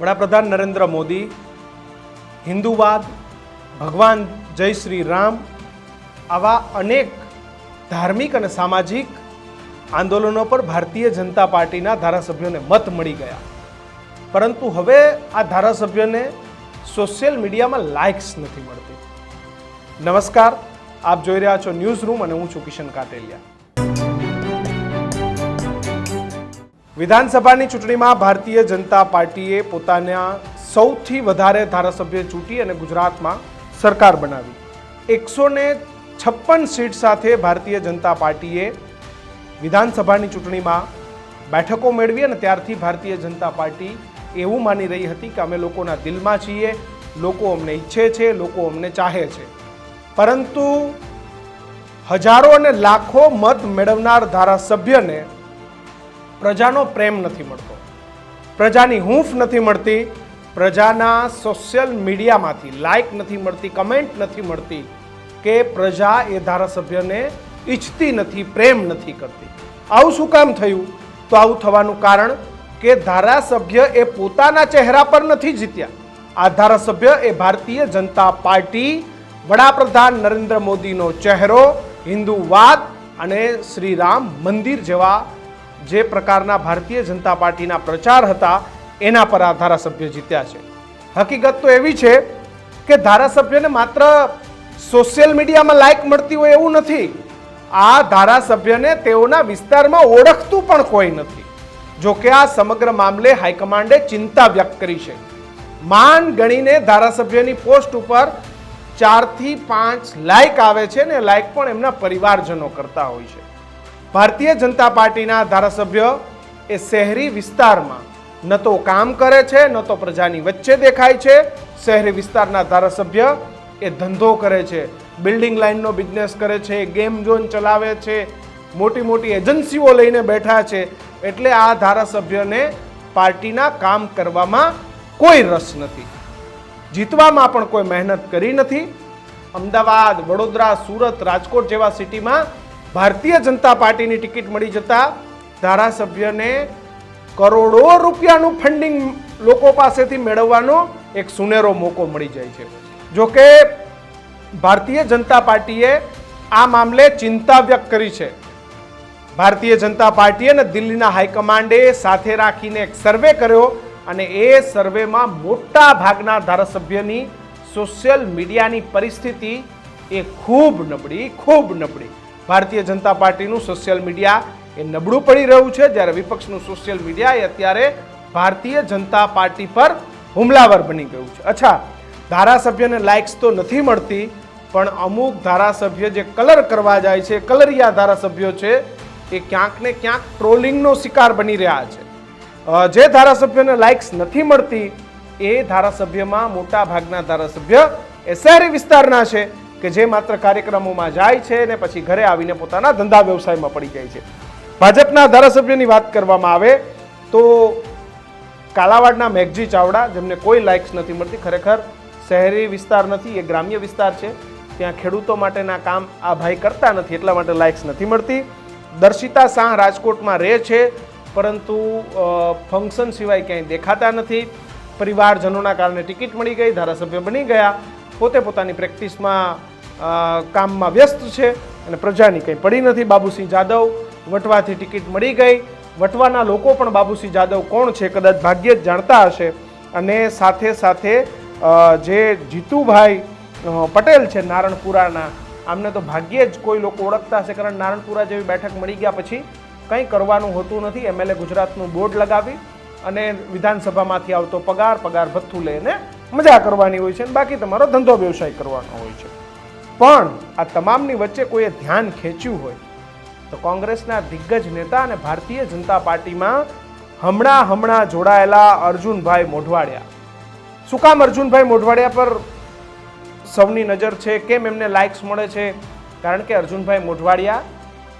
વડાપ્રધાન નરેન્દ્ર મોદી, હિન્દુવાદ, ભગવાન જય શ્રી રામ, આવા અનેક ધાર્મિક અને સામાજિક આંદોલનો પર ભારતીય જનતા પાર્ટીના ધારાસભ્યોને મત મળી ગયા. પરંતુ હવે આ ધારાસભ્યોને સોશિયલ મીડિયામાં લાઇક્સ નથી મળતી. નમસ્કાર, આપ જોઈ રહ્યા છો ન્યૂઝ રૂમ અને હું છું કિશન કાટેલિયા વિધાનસભાની ચૂંટણીમાં ભારતીય જનતા પાર્ટીએ પોતાના સૌથી વધારે ધારાસભ્ય ચૂંટી અને ગુજરાતમાં સરકાર બનાવી. એકસો ને છપ્પન સીટ સાથે ભારતીય જનતા પાર્ટીએ વિધાનસભાની ચૂંટણીમાં બેઠકો મેળવી અને ત્યારથી ભારતીય જનતા પાર્ટી એવું માની રહી હતી કે અમે લોકોના દિલમાં છીએ, લોકો અમને ઈચ્છે છે, લોકો અમને ચાહે છે. પરંતુ હજારો અને લાખો મત મેળવનાર ધારાસભ્યને પ્રજાનો પ્રેમ નથી મળતો. પ્રજાની હૂંફ નથી મળતી. પ્રજાના સોશિયલ મીડિયામાંથી લાઈક નથી મળતી કમેન્ટ નથી મળતી કે પ્રજા એ ધારાસભ્યને ઈચ્છતી નથી, પ્રેમ નથી કરતી. આવું શું કામ થયું? તો આવું થવાનું કારણ કે ધારાસભ્ય એ પોતાના ચહેરા પર નથી જીત્યા. આ ધારાસભ્ય એ ભારતીય જનતા પાર્ટી વડાપ્રધાન નરેન્દ્ર મોદીનો ચહેરો, હિન્દુવાદ અને શ્રીરામ મંદિર જેવા જે પ્રકારના ભારતીય જનતા પાર્ટીના પ્રચાર હતા, એના પર આ ધારાસભ્ય જીત્યા છે. હકીકત તો એવી છે કે ધારાસભ્યને માત્ર સોશિયલ મીડિયામાં લાઈક મળતી હોય એવું નથી. આ ધારાસભ્યને તેઓના વિસ્તારમાં ઓળખતું પણ કોઈ નથી. જો કે આ સમગ્ર મામલે હાઈકમાન્ડે ચિંતા વ્યક્ત કરી છે. માન ગણીને ધારાસભ્યની પોસ્ટ ઉપર ચારથી પાંચ લાઈક આવે છે ને લાઈક પણ એમના પરિવારજનો કરતા હોય છે. ભારતીય જનતા પાર્ટીના ધારાસભ્ય એ શહેરી વિસ્તારમાં ન તો કામ કરે છે, ન તો પ્રજાની વચ્ચે દેખાય છે. શહેરી વિસ્તારના ધારાસભ્ય એ ધંધો કરે છે, બિલ્ડિંગ લાઇનનો બિઝનેસ કરે છે, ગેમ ઝોન ચલાવે છે મોટી મોટી એજન્સીઓ લઈને બેઠા છે. એટલે આ ધારાસભ્યને પાર્ટીના કામ કરવામાં કોઈ રસ નથી. જીતવામાં પણ કોઈ મહેનત કરી નથી. અમદાવાદ, વડોદરા, સુરત, રાજકોટ જેવા સિટીમાં ભારતીય જનતા પાર્ટીની ટિકિટ મળી જતા ધારાસભ્યને કરોડો રૂપિયાનું ફંડિંગ લોકો પાસેથી મેળવવાનો એક સુનેરો મોકો મળી જાય છે. જોકે ભારતીય જનતા પાર્ટીએ આ મામલે ચિંતા વ્યક્ત કરી છે. ભારતીય જનતા પાર્ટી અને દિલ્હીના હાઈકમાન્ડે સાથે રાખીને એક સર્વે કર્યો અને એ સર્વેમાં મોટા ભાગના ધારાસભ્યની સોશિયલ મીડિયાની પરિસ્થિતિ એ ખૂબ નબળી ખૂબ નબળી. ભારતીય જનતા પાર્ટીનું સોશિયલ મીડિયા એ નબળું પડી રહ્યું છે. જ્યારે વિપક્ષનું સોશિયલ મીડિયા એ અત્યારે ભારતીય જનતા પાર્ટી પર હુમલાવર બની ગયું છે. અચ્છા, ધારાસભ્યને લાઇક્સ તો નથી મળતી, પણ અમુક ધારાસભ્ય જે કલર કરવા જાય છે, કલરિયા ધારાસભ્યો છે, એ ક્યાંક ને ક્યાંક ટ્રોલિંગનો શિકાર બની રહ્યા છે. જે ધારાસભ્યોને લાઇક્સ નથી મળતી, એ ધારાસભ્યમાં મોટા ભાગના ધારાસભ્ય એ વિસ્તારના છે. કે જે માત્ર કાર્યક્રમોમાં જાય છે ને પછી ઘરે આવીને પોતાના ધંધા વ્યવસાયમાં પડી જાય છે. ભાજપના ધારાસભ્યની વાત કરવામાં આવે તો કાલાવાડના મેઘજી ચાવડા, જેમને કોઈ લાઇક્સ નથી મળતી, ખરેખર શહેરી વિસ્તાર નથી, એ ગ્રામ્ય વિસ્તાર છે. ત્યાં ખેડૂતો માટેના કામ આ ભાઈ કરતા નથી, એટલા માટે લાઇક્સ નથી મળતી. દર્શિતા શાહ રાજકોટમાં રહે છે, પરંતુ ફંક્શન સિવાય ક્યાંય દેખાતા નથી. પરિવારજનોના કારણે ટિકિટ મળી ગઈ, ધારાસભ્ય બની ગયા. પોતે પોતાની પ્રેક્ટિસમાં કામમાં વ્યસ્ત છે અને પ્રજાની કંઈ પડી નથી. બાબુસિંહ જાદવ વટવાથી ટિકિટ મળી ગઈ. વટવાના લોકો પણ બાબુસિંહ જાદવ કોણ છે કદાચ ભાગ્યે જ જાણતા હશે. અને સાથે સાથે જે જીતુભાઈ પટેલ છે નારણપુરાના, આમને તો ભાગ્યે જ કોઈ લોકો ઓળખતા હશે કારણ નારણપુરા જેવી બેઠક મળી ગયા પછી કંઈ કરવાનું હોતું નથી. એમએલએ ગુજરાતનું બોર્ડ લગાવી અને વિધાનસભામાંથી આવતો પગાર પગાર ભથ્થું લઈને મજા કરવાની હોય છે અને બાકી તમારો ધંધો વ્યવસાય કરવાનો હોય છે. પણ આ તમામની વચ્ચે કોઈએ ધ્યાન ખેંચ્યું હોય, તો કોંગ્રેસના દિગ્ગજ નેતા અને ભારતીય જનતા પાર્ટીમાં હમણાં હમણાં જોડાયેલા અર્જુનભાઈ મોઢવાડિયા. શું કામ અર્જુનભાઈ મોઢવાડિયા પર સૌની નજર છે? કેમ એમને લાઇક્સ મળે છે? કારણ કે અર્જુનભાઈ મોઢવાડિયા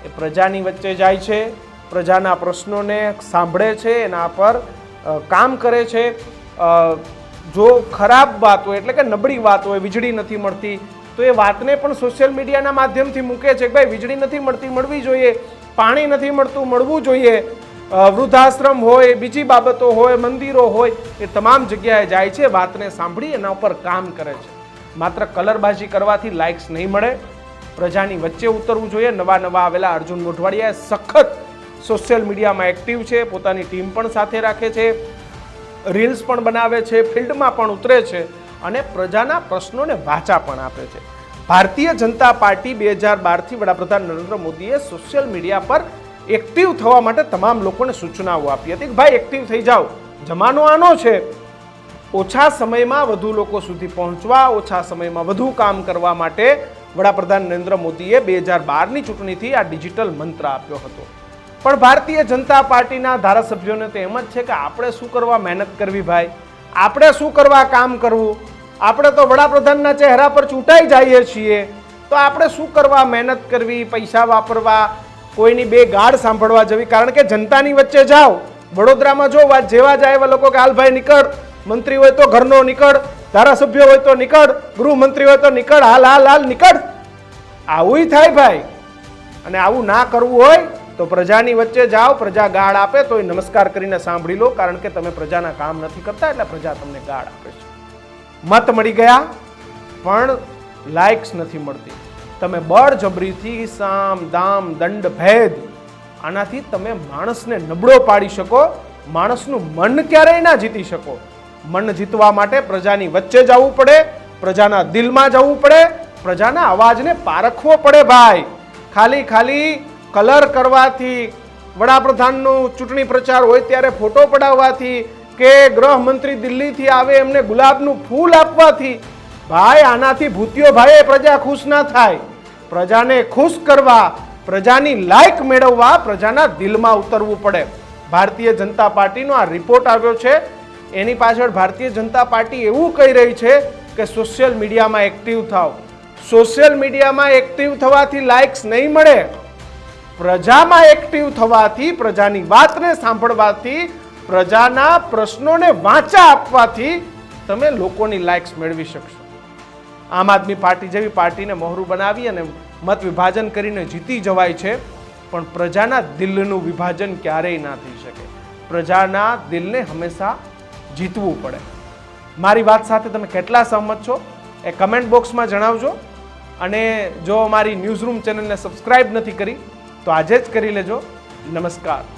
એ પ્રજાની વચ્ચે જાય છે, પ્રજાના પ્રશ્નોને સાંભળે છે, એના પર કામ કરે છે. જો ખરાબ વાત હોય એટલે કે નબળી વાત હોય, વીજળી નથી મળતી તો એ વાતને પણ સોશિયલ મીડિયાના માધ્યમથી મૂકે છે કે ભાઈ વીજળી નથી મળતી, મળવી જોઈએ, પાણી નથી મળતું, મળવું જોઈએ. વૃદ્ધાશ્રમ હોય, બીજી બાબતો હોય, મંદિરો હોય, એ તમામ જગ્યાએ જાય છે, વાતને સાંભળી એના ઉપર કામ કરે છે. માત્ર કલરબાજી કરવાથી લાઇક્સ નહીં મળે. પ્રજાની વચ્ચે ઉતરવું જોઈએ. નવા નવા આવેલા અર્જુન મોઢવાડિયા સખત સોશિયલ મીડિયામાં એક્ટિવ છે, પોતાની ટીમ પણ સાથે રાખે છે. રીલ્સ પણ બનાવે છે, ફિલ્ડમાં પણ ઉતરે છે. અને પ્રજાના પ્રશ્નોને વાચા પણ આપે છે. ભારતીય જનતા પાર્ટી બે હજાર બારથી વડાપ્રધાન નરેન્દ્ર મોદીએ સોશિયલ મીડિયા પર એક્ટિવ થવા માટે તમામ લોકોને સૂચનાઓ આપી હતી કે ભાઈ એક્ટિવ થઈ જાઓ. જમાનો આનો છે. ઓછા સમયમાં વધુ લોકો સુધી પહોંચવા, ઓછા સમયમાં વધુ કામ કરવા માટે વડાપ્રધાન નરેન્દ્ર મોદીએ બે હજાર બારની ચૂંટણીથી આ ડિજિટલ મંત્ર આપ્યો હતો. પણ ભારતીય જનતા પાર્ટીના ધારાસભ્યોને તો એમ જ છે કે આપણે શું કરવા મહેનત કરવી ભાઈ? આપણે શું કરવા કામ કરવું? આપણે તો વડાપ્રધાનના ચહેરા પર ચૂંટાઈ જઈએ છીએ. તો આપણે શું કરવા મહેનત કરવી, પૈસા વાપરવા, કોઈની બે ગાઢ સાંભળવા જવી? કારણ કે જનતાની વચ્ચે જાઓ. વડોદરામાં જો વાત જેવા જાય એવા લોકો કે હાલભાઈ નીકળ. મંત્રી હોય તો ઘરનો નીકળ. ધારાસભ્ય હોય તો નીકળ. ગૃહમંત્રી હોય તો નીકળ. હાલ હાલ હાલ, નીકળ. આવું થાય ભાઈ. અને આવું ના કરવું હોય તો પ્રજાની વચ્ચે જાઓ, પ્રજા ગાળ આપે તો એ નમસ્કાર કરીને સાંભળી લો, કારણ કે તમે પ્રજાના કામ નથી કરતા, એટલે પ્રજા તમને ગાળ આપે છે. મત મળી ગયા, પણ લાઇક્સ નથી મળતી. તમે બળજબરીથી સામ, દામ, દંડ, ભેદ, આનાથી તમે માણસને નબળો પાડી શકો, માણસનું મન ક્યારેય ના જીતી શકો. મન જીતવા માટે પ્રજાની વચ્ચે જવું પડે, પ્રજાના દિલમાં જવું પડે, પ્રજાના અવાજને પારખવો પડે ભાઈ. ખાલી ખાલી કલર કરવાથી વડાપ્રધાનનો ચૂંટણી પ્રચાર હોય ત્યારે ફોટો પડાવવાથી કે ગૃહમંત્રી દિલ્હીથી આવે એમને ગુલાબનું ફૂલ આપવાથી, ભાઈ આનાથી ભૂતિયો ભાઈ પ્રજા ખુશ ના થાય. પ્રજાને ખુશ કરવા, પ્રજાની લાયક મેળવવા પ્રજાના દિલમાં ઉતરવું પડે. ભારતીય જનતા પાર્ટીનો આ રિપોર્ટ આવ્યો છે. એની પાછળ ભારતીય જનતા પાર્ટી એવું કહી રહી છે કે સોશિયલ મીડિયામાં એક્ટિવ થાવ સોશિયલ મીડિયામાં એક્ટિવ થવાથી લાઇક્સ નહીં મળે. પ્રજામાં એક્ટિવ થવાથી, પ્રજાની વાતને સાંભળવાથી, પ્રજાના પ્રશ્નોને વાંચા આપવાથી તમે લોકોની લાઇક્સ મેળવી શકશો. આમ આદમી પાર્ટી જેવી પાર્ટીને મોહરું બનાવી અને મત વિભાજન કરીને જીતી જવાય છે, પણ પ્રજાના દિલનું વિભાજન ક્યારેય ના થઈ શકે. પ્રજાના દિલને હંમેશા જીતવું પડે. મારી વાત સાથે તમે કેટલા સહમત છો એ કમેન્ટ બોક્સમાં જણાવજો. અને જો મારી ન્યૂઝરૂમ ચેનલને સબસ્ક્રાઈબ નથી કરી તો આજે જ કરી લેજો. નમસ્કાર.